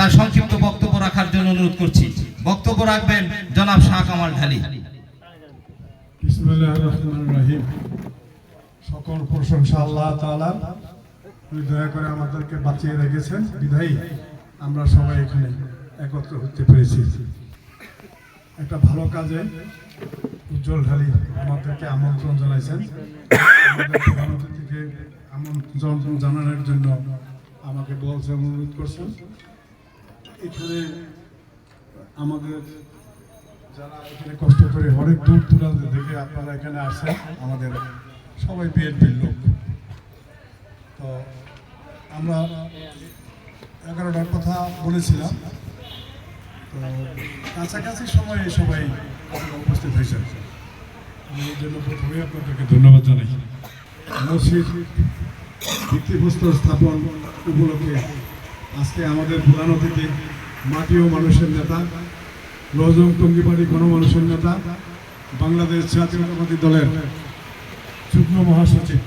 তার সংক্ষিপ্ত বক্তব্য রাখার জন্য অনুরোধ করছি। বক্তব্য রাখবেন জনাব শাহ কামাল ঢালি। সকল প্রশংসা আল্লাহ উনি দয়া করে আমাদেরকে বাঁচিয়ে রেখেছেন। বিধায়ী, আমরা সবাই এখানে একত্র হতে পেরেছি। একটা ভালো কাজে উজ্জ্বল ঢালি আমাদেরকে আমন্ত্রণ জানাইছেন। অতিথিকে আমন্ত্রণ জানানোর জন্য আমাকে বলছেন অনুরোধ করছেন। এখানে আমাদের যারা এখানে কষ্ট করে অনেক দূর দূরান্ত থেকে আপনারা এখানে আসেন, আমাদের সবাই বিএনপির লোক। তো আমরা এগারোটার কথা বলেছিলাম। তো কাছাকাছি সময়ে সবাই উপস্থিত হয়েছেন। এই জন্য প্রথমে আপনাদেরকে ধন্যবাদ জানাই। মসজিদ ভিত্তিপ্রস্তর স্থাপন উপলক্ষে আজকে আমাদের প্রধান অতিথি মাটি ও মানুষের নেতা রজম টঙ্গিবাড়ি গণমানুষের নেতা, বাংলাদেশ জাতীয়তাবাদী দলের যুগ্ম মহাসচিব,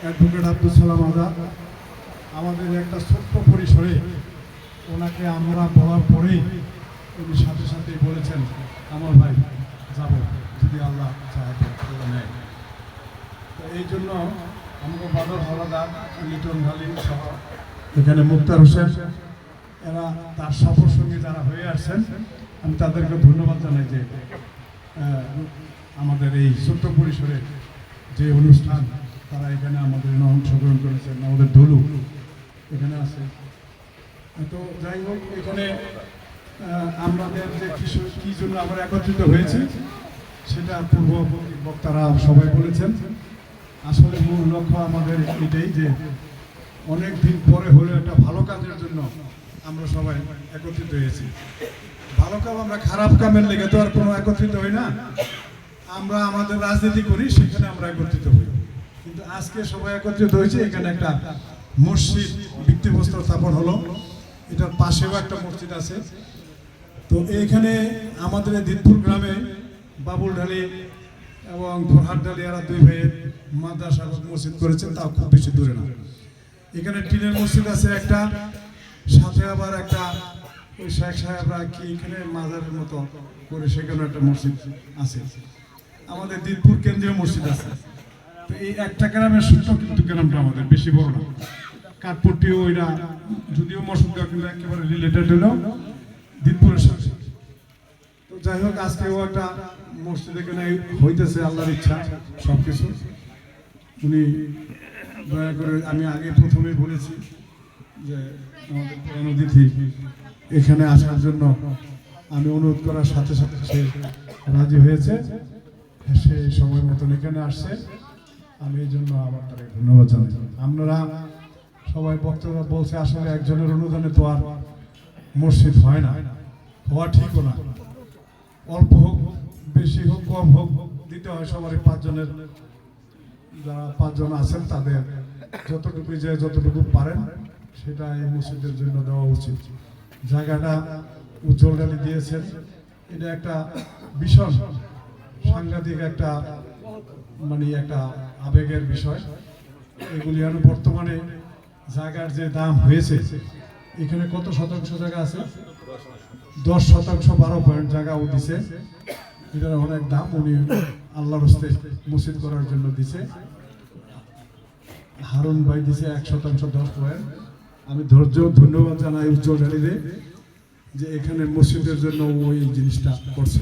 অ্যাডভোকেট আব্দুল সালাম আজাদ। আমাদের একটা ছোট্ট পরিসরে ওনাকে আমরা বলার পরেই উনি সাথে সাথে বলেছেন, আমার ভাই, যাব, যদি আল্লাহ নেয় তো এই জন্য আমাকে বাদল হাওলাদার লিটন ঢালি সহ এখানে মুক্তার হোসেন, এরা তার সফর সঙ্গে যারা হয়ে আসছেন, আমি তাদেরকে ধন্যবাদ জানাই যে আমাদের এই ছোট্ট পরিসরে যে অনুষ্ঠান, তারা এখানে আমাদের অংশগ্রহণ করেছেন, আমাদের ধুলু এখানে আছে। তো যাই হোক, এখানে আমাদের যে কিছু, কী জন্য আমরা একত্রিত হয়েছি, সেটা পূর্ব বক্তারা সবাই বলেছেন। আসলে মূল লক্ষ্য আমাদের এটাই যে অনেক দিন পরে হলেও একটা ভালো কাজের জন্য আমরা সবাই একত্রিত হয়েছি। ভালো কাম আমরা খারাপ কামের লেগে তো আর কোনো একত্রিত হই না। আমরা আমাদের রাজনীতি করি, সেখানে আমরা একত্রিত হই। কিন্তু আজকে সবাই একত্রিত হয়েছে, এখানে একটা মসজিদ ভিত্তিপ্রস্তর স্থাপন হলো। এটার পাশেও একটা মসজিদ আছে। তো এইখানে আমাদের দিনপুর গ্রামে বাবুল ঢালি এবং ফরহাদ ঢালি এরা দুই ভাইয়ের মাদ্রাসা মসজিদ করেছেন, তাও খুব বেশি দূরে না। এখানে টিনের মসজিদ আছে একটা, সাথে আবার একটা ওই শেখ সাহেবরা কি এখানে মাজারের মতো করে সেখানে একটা মসজিদ আছে। আমাদের দিনপুর কেন্দ্রীয় মসজিদ আছে। তো এই একটা গ্রামের ছোট্ট কিন্তু গ্রামটা আমাদের, বেশি বড় না। কাঠপট্টিও ওইটা, যদিও মসজিদ কিন্তু একেবারে রিলেটেড হলো দিনপুরের সাথে। তো যাই হোক, আজকেও একটা মসজিদ এখানে হইতেছে, আল্লাহর ইচ্ছা সব কিছু উনি দয়া করে আমি আগে প্রথমেই বলেছি যে আমাদের প্রধান অতিথি এখানে আসার জন্য আমি অনুরোধ করার সাথে সাথে সে রাজি হয়েছে। সে সময় মতন এখানে আসছে। আমি এই জন্য আবার তাকে ধন্যবাদ জানাই। আপনারা সবাই বক্তব্য বলছে, আসলে একজনের অনুদানে তো আর মসজিদ হয় না। হওয়া ঠিকও না। অল্প হোক, বেশি হোক, কম হোক, দিতে হয় সবারই পাঁচজনের যারা পাঁচজন আছেন, তাদের যতটুকু যে যতটুকু পারেন, সেটা এই মসজিদের জন্য দেওয়া উচিত। জায়গাটা উজ্জ্বল ডালি দিয়েছেন। এটা একটা ভীষণ সাংঘাতিক একটা মানে একটা আবেগের বিষয়। এগুলি আর বর্তমানে জায়গার যে দাম হয়েছে, এখানে কত শতাংশ জায়গা আছে? দশ শতাংশ, বারো পয়েন্ট জায়গা দিছে। এটার অনেক দাম উনি আল্লাহর হস্তে মসজিদ করার জন্য দিছে। হারুন ভাই দিছে এক শতাংশ দশ পয়েন্ট। আমি ধৈর্য, ধন্যবাদ জানাই উজ্জ্বল যে এখানে মসজিদের জন্য ওই জিনিসটা করছে।